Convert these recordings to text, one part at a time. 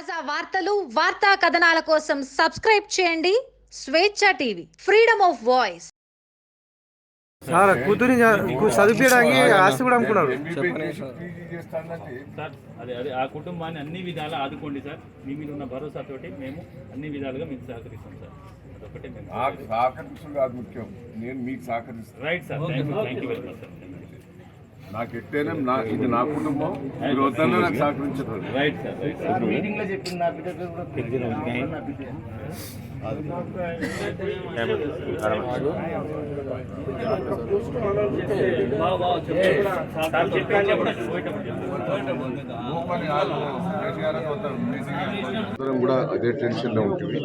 తాజా వార్తలు వార్తా కథనాల కోసం సబ్స్క్రైబ్ చేయండి. Swecha TV freedom of voice. Sir కూతురిని చ- చదివించడానికి ఆస్తి కూడా అమ్ముకున్నారు. సార్. అదే అదే ఆ కుటుంబాన్ని అన్ని విధాలా ఆదుకోండి సార్. మీ మీద ఉన్న భరోసాతోటి మేము అన్ని విధాలుగా మీకు సహకరిస్తాం సార్. అదొకటే మేము నాకు సహకరించడం కాదు ముఖ్యం. నేను మీకు సహకరిస్తాను. Right sir thank you very much sir నాకు ఎట్టేనే నా ఇది నా కుటుంబం. మీరు వద్దన్నా నాకు సహకరించదు రైట్ సార్ రైట్ సార్ మీటింగ్లో చెప్పిన నా బిడ్డకు కూడా అందరం కూడా అదే టెన్షన్లో ఉంటుంది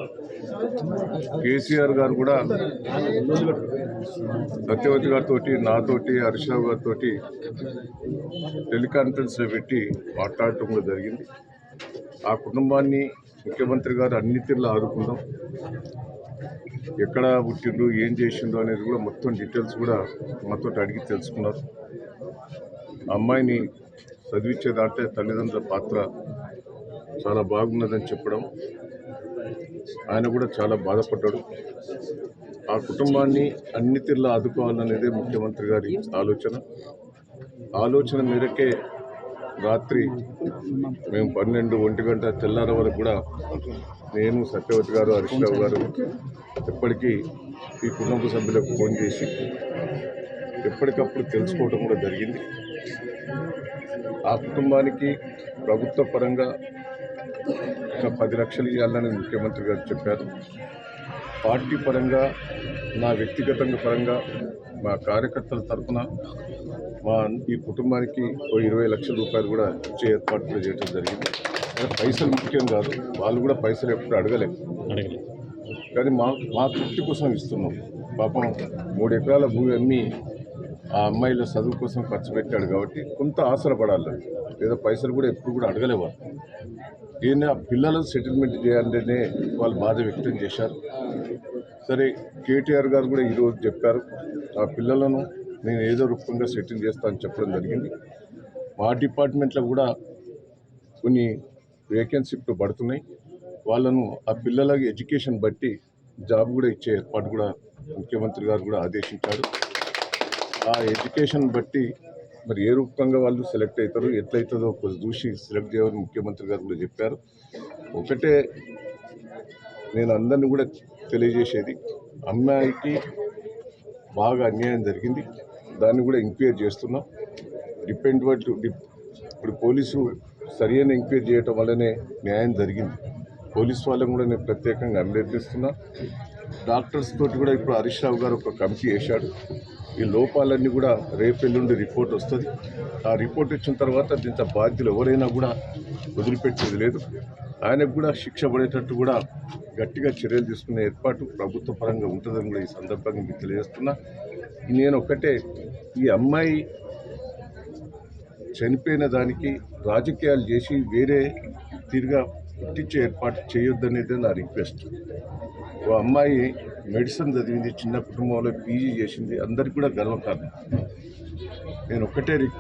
కేసీఆర్ గారు కూడా సత్యవతి గారితో నాతోటి హర్షరావు గారితో టెలికాన్ఫరెన్స్లో పెట్టి మాట్లాడటం కూడా జరిగింది. ఆ కుటుంబాన్ని ముఖ్యమంత్రి గారు అన్ని తీరులో ఆదుకుందాం ఎక్కడ పుట్టిండ్రు ఏం చేసిండ్రు అనేది కూడా మొత్తం డీటెయిల్స్ కూడా మాతో అడిగి తెలుసుకున్నారు. అమ్మాయిని చదివించే దాంట్లో తల్లిదండ్రుల పాత్ర చాలా బాగున్నదని చెప్పడం ఆయన కూడా చాలా బాధపడ్డాడు. ఆ కుటుంబాన్ని అన్ని తీర్లా ఆదుకోవాలనేదే ముఖ్యమంత్రి గారి ఆలోచన. ఆలోచన మేరకే రాత్రి మేము పన్నెండు ఒంటి గంట తెల్లార వరకు కూడా నేను సత్యవతి గారు హరీష్ గారు ఎప్పటికీ ఈ కుటుంబ సభ్యులకు ఫోన్ చేసి ఎప్పటికప్పుడు తెలుసుకోవడం కూడా జరిగింది. ఆ కుటుంబానికి ప్రభుత్వ పరంగా ఒక పది లక్షలు ఇవ్వాలని ముఖ్యమంత్రి గారు చెప్పారు. పార్టీ పరంగా నా వ్యక్తిగతంగా పరంగా మా కార్యకర్తల తరఫున మా ఈ కుటుంబానికి ఓ ఇరవై లక్షల రూపాయలు కూడా ఇచ్చే ఏర్పాటు కూడా చేయడం జరిగింది. కానీ పైసలు ముఖ్యం కాదు. వాళ్ళు కూడా పైసలు ఎప్పుడు అడగలేదు కానీ మా మా తృప్తి కోసం ఇస్తున్నాం. పాపం మూడు ఎకరాల భూమి అమ్మి ఆ అమ్మాయిల చదువు కోసం ఖర్చు పెట్టాడు కాబట్టి కొంత ఆసరపడాలి లేదా పైసలు కూడా ఎప్పుడు కూడా అడగలేవారు ఈయన ఆ పిల్లలను సెటిల్మెంట్ చేయాలంటేనే వాళ్ళు బాధ వ్యక్తం చేశారు. సరే కేటీఆర్ గారు కూడా ఈరోజు చెప్పారు. ఆ పిల్లలను నేను ఏదో రూపంగా సెటిల్ చేస్తానని చెప్పడం జరిగింది. మా డిపార్ట్మెంట్లో కూడా కొన్ని వేకెన్సీలు పడుతున్నాయి. వాళ్ళను ఆ పిల్లలకి ఎడ్యుకేషన్ బట్టి జాబ్ కూడా ఇచ్చే ఏర్పాటు కూడా ముఖ్యమంత్రి గారు కూడా ఆదేశించారు. ఆ ఎడ్యుకేషన్ బట్టి మరి ఏ రూపంగా వాళ్ళు సెలెక్ట్ అవుతారు ఎట్లయితుందో కొంచెం చూసి సెలెక్ట్ చేయాలని ముఖ్యమంత్రి గారు కూడా చెప్పారు. ఒకటే నేను అందరిని కూడా తెలియజేసేది అమ్మాయికి బాగా అన్యాయం జరిగింది. దాన్ని కూడా ఎంక్వైరీ చేస్తున్నాం. డిపెండ్ ఇప్పుడు పోలీసు సరైన ఎంక్వైరీ చేయటం వల్లనే న్యాయం జరిగింది. పోలీస్ వాళ్ళని కూడా నేను ప్రత్యేకంగా అభినందిస్తున్నా. డాక్టర్స్ తోటి కూడా ఇప్పుడు హరీష్ రావు గారు ఒక కమిటీ వేశాడు. ఈ లోపాలన్నీ కూడా రేపెల్లుండి రిపోర్ట్ వస్తుంది. ఆ రిపోర్ట్ ఇచ్చిన తర్వాత దీంతో బాధ్యులు ఎవరైనా కూడా వదిలిపెట్టేది లేదు. ఆయనకు కూడా శిక్ష పడేటట్టు కూడా గట్టిగా చర్యలు తీసుకునే ఏర్పాటు ప్రభుత్వ పరంగా ఉంటుందని కూడా ఈ సందర్భంగా మీకు తెలియజేస్తున్నా. నేను ఒక్కటే ఈ అమ్మాయి చనిపోయిన దానికి రాజకీయాలు చేసి వేరే తీరుగా పుట్టించే ఏర్పాటు చేయొద్దనేది నా రిక్వెస్ట్. ఓ అమ్మాయి మెడిసిన్ చదివింది చిన్న కుటుంబంలో పీజీ చేసింది అందరికి కూడా గర్వకారణం. నేను ఒక్కటే